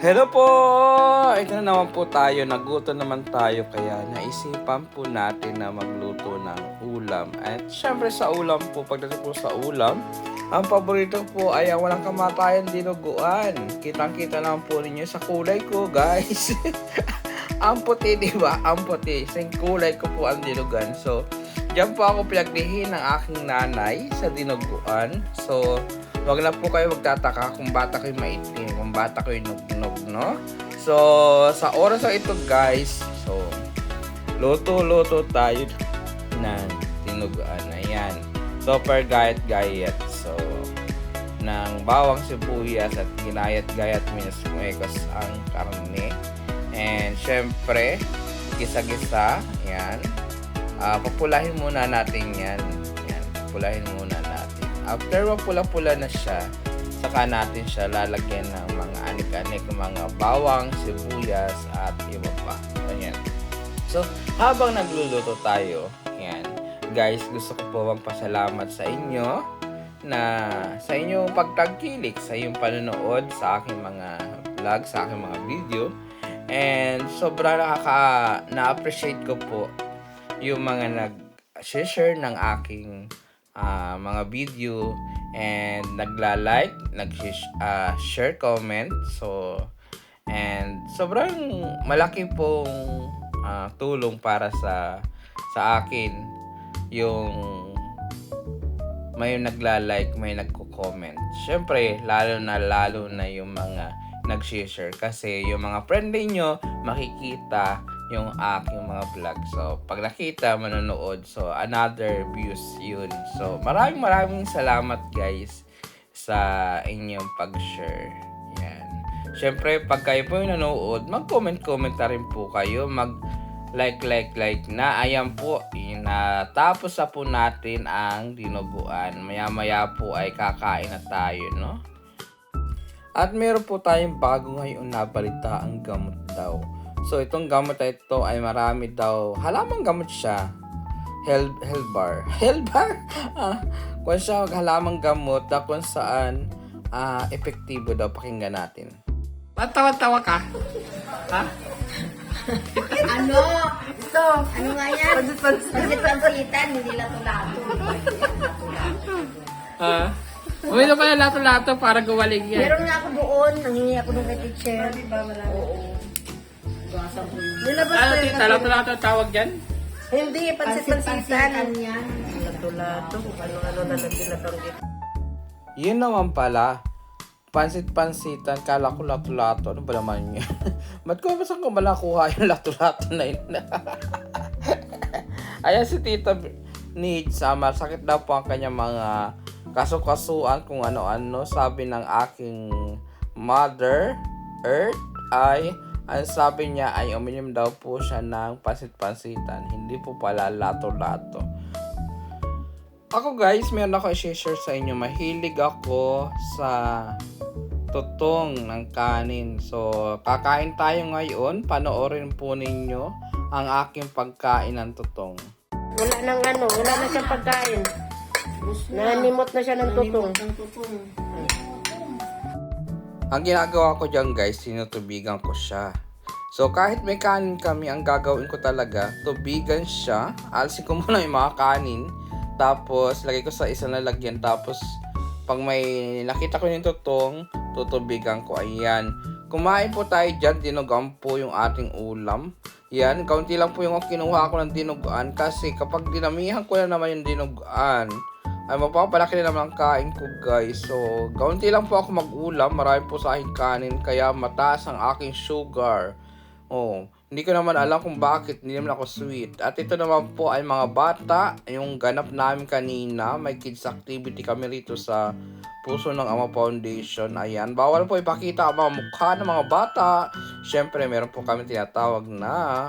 Hello po! Ito na naman po tayo. Naguto naman tayo kaya naisipan po natin na magluto ng ulam. At syempre sa ulam po, pagdating po sa ulam, ang paborito po ay ang walang kamatayan dinuguan. Kitang-kita naman po ninyo sa kulay ko, guys. ang puti, di ba? Ang puti. Sa kulay ko po ang dinugan. So, diyan po ako pinagdihin ng aking nanay sa dinuguan. So, wag na po kayo magtataka kung bata kayo maitim, kung bata kayo nugnog, no? So, sa oras na ito, guys, so, luto-luto tayo ng tinuguan. Ayan. Super gayat-gayat. So, ng bawang sibuyas at ginayat-gayat minus muekos ang karne. And syempre, gisa-gisa. Yan. Ah, papulahin muna natin yan. Yan. Papulahin muna natin. After mapula-pula na siya, saka natin siya lalagyan ng mga anik-anik, mga bawang, sibuyas, at iba pa. Ayan. So, habang nagluluto tayo, yan, guys, gusto ko po magpasalamat sa inyo na sa inyong pagtagkilik, sa iyong panonood sa aking mga vlog, sa aking mga video. And sobrang nakaka na-appreciate ko po yung mga nag-share ng aking ah, mga video and nagla-like, nag-share comment. So, and sobrang malaki pong ah, tulong para sa sa akin yung may nagla-like, may nagko-comment. Syempre, lalo na lalo na yung mga nag-share kasi yung mga friend nyo makikita yung aking mga vlog. So, pag nakita, manonood. So, another views yun. So, maraming maraming salamat guys sa inyong pag-share. Yan. Syempre, pag kayo po yung nanood, mag-comment-comment na rin po kayo. Mag like, like, like na. Ayan po, natapos na po natin ang dinuguan. Maya-maya po ay kakain na tayo, no? At meron po tayong bago ngayon na balita ang gamot daw. So itong gamot na ito ay marami daw. Halamang gamot siya. Hel Helbar. Helbar? Ah, kung siya halamang gamot na kung saan ah, epektibo daw pakinggan natin. Patawa-tawa ka? Ha? Ano? Ito. Ano nga yan? Pansit-pansitan, hindi lato-lato. Ah. Pa na lato-lato para guwaling yan. Meron nga ako doon, nangingi ako ng kay teacher. Oo. Nilabas Ano ko tita? Lato-lato tawag dyan? Hindi, pansit-pansitan. yan. Lato-lato, ano-ano na nagbilabanggit. Yun naman pala. Pansit-pansitan, kala ko lato-lato. Ano ba naman yun? Ba't ko ba saan ko ba nakuha yung lato-lato na yun? Ayan si Tita Needs, ah, masakit daw po ang kanyang mga kaso-kasuan kung ano-ano. Sabi ng aking mother, Earth, ay ang sabi niya ay uminom daw po siya ng pansit-pansitan. Hindi po pala lato-lato. Ako guys, meron ako i-share sa inyo. Mahilig ako sa tutong ng kanin. So, kakain tayo ngayon. Panoorin po ninyo ang aking pagkain ng tutong. Wala nang ano, wala na siyang pagkain. Nanimot na siya ng tutong. Ang ginagawa ko dyan guys, sinutubigan ko siya. So kahit may kanin kami, ang gagawin ko talaga, tubigan siya. Alisin ko muna yung mga kanin. Tapos, lagay ko sa isang lalagyan. Tapos, pag may nakita ko yung tutong, tutubigan ko. Ayan. Kumain po tayo dyan. Dinugan po yung ating ulam. Yan, kaunti lang po yung kinuha ko ng dinuguan. Kasi kapag dinamihan ko na naman yung dinuguan, ay mapapalaki na naman ang kain ko guys. So, kaunti lang po ako mag-ulam. Marami po sa akin kanin. Kaya mataas ang aking sugar. Oh, hindi ko naman alam kung bakit. Hindi naman ako sweet. At ito naman po ay mga bata. Yung ganap namin kanina. May kids activity kami rito sa Puso ng Ama Foundation. Ayan. Bawal po ipakita ang mga mukha ng mga bata. Siyempre, meron po kami tinatawag na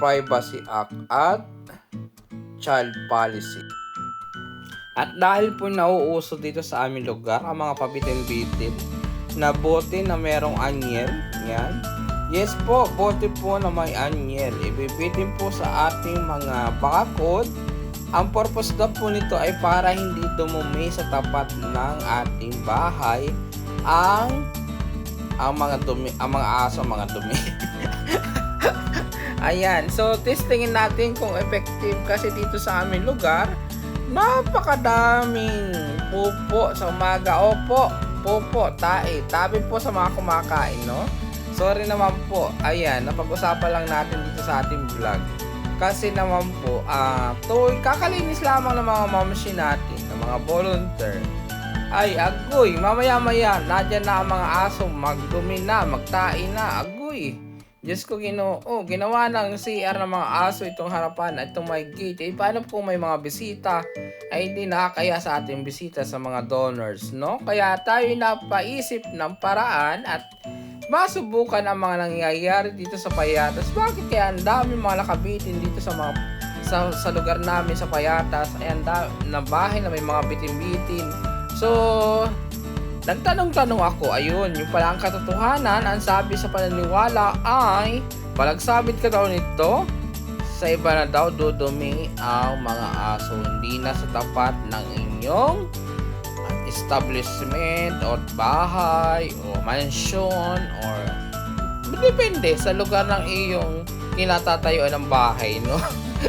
Privacy Act at Child Policy. At dahil po nauuso dito sa aming lugar ang mga pabitin-bitin na bote na merong anyel, yan. Yes po, bote po na may anyel. Ibibitin po sa ating mga bakod. Ang purpose daw po nito ay para hindi dumumi sa tapat ng ating bahay ang ang mga dumi, ang mga aso, mga dumi. Ayan, so testingin natin kung effective kasi dito sa aming lugar, napakadaming pupo sa umaga. Opo, pupo, tae, tabi po sa mga kumakain, no? Sorry naman po, ayan, napag-usapan lang natin dito sa ating vlog. Kasi naman po, ah, to, kakalinis lamang ng mga mamsi natin, ng mga volunteer. Ay, agoy, mamaya-maya, nadyan na ang mga aso, magdumi na, magtain na, agoy. Diyos ko ginoo, oh, ginawa ng CR ng mga aso itong harapan at itong may gate. Eh, paano kung may mga bisita? Ay, hindi nakakaya sa ating bisita sa mga donors, no? Kaya tayo napaisip ng paraan at masubukan ang mga nangyayari dito sa Payatas. Bakit kaya ang dami mga nakabitin dito sa mga sa, sa lugar namin sa Payatas? Ayan, da, na bahay na may mga bitin-bitin. So, nagtanong-tanong ako, ayun, yung pala ang katotohanan, ang sabi sa pananiwala ay, palagsabit ka daw nito, sa iba na daw dudumi ang mga aso, hindi na sa tapat ng inyong establishment or bahay o mansion or depende sa lugar ng iyong kinatatayuan ng bahay, no?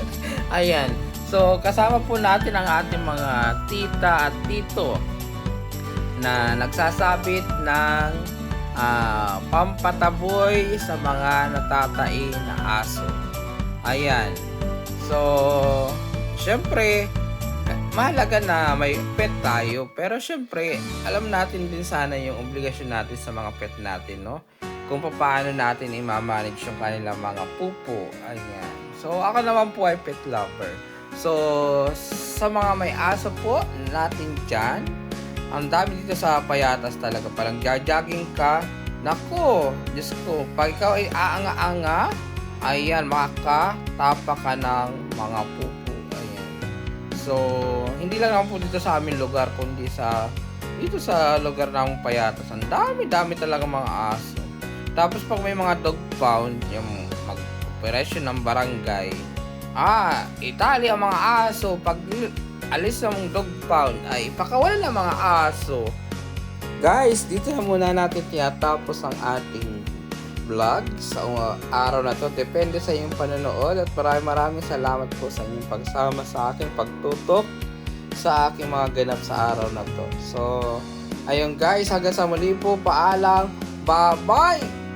Ayan. So, kasama po natin ang ating mga tita at tito na nagsasabit ng ah, pampataboy sa mga natatai na aso. Ayan. So, syempre, mahalaga na may pet tayo. Pero syempre, alam natin din sana yung obligasyon natin sa mga pet natin, no? Kung paano natin i-manage yung kanilang mga pupo. Ayan. So, ako naman po ay pet lover. So, sa mga may aso po natin dyan, ang dami dito sa payatas talaga. Parang jogging ka. Nako, Diyos ko, pag ikaw ay aanga-anga, ayan, makakatapa ka ng mga pupo. Ayan. So, hindi lang naman po dito sa aming lugar, kundi sa dito sa lugar ng payatas. Ang dami-dami talaga mga aso. Tapos pag may mga dog pound, yung mag-operasyon ng barangay, ah, itali ang mga aso. Pag alis ng dog pound, ay pakawalan ng mga aso. Guys, dito na muna natin tinatapos ang ating vlog sa uh, araw na to. Depende sa inyong panonood at maraming maraming salamat po sa inyong pagsama sa aking pagtutok sa aking mga ganap sa araw na to. So, ayun guys, hanggang sa muli po, paalam, bye-bye!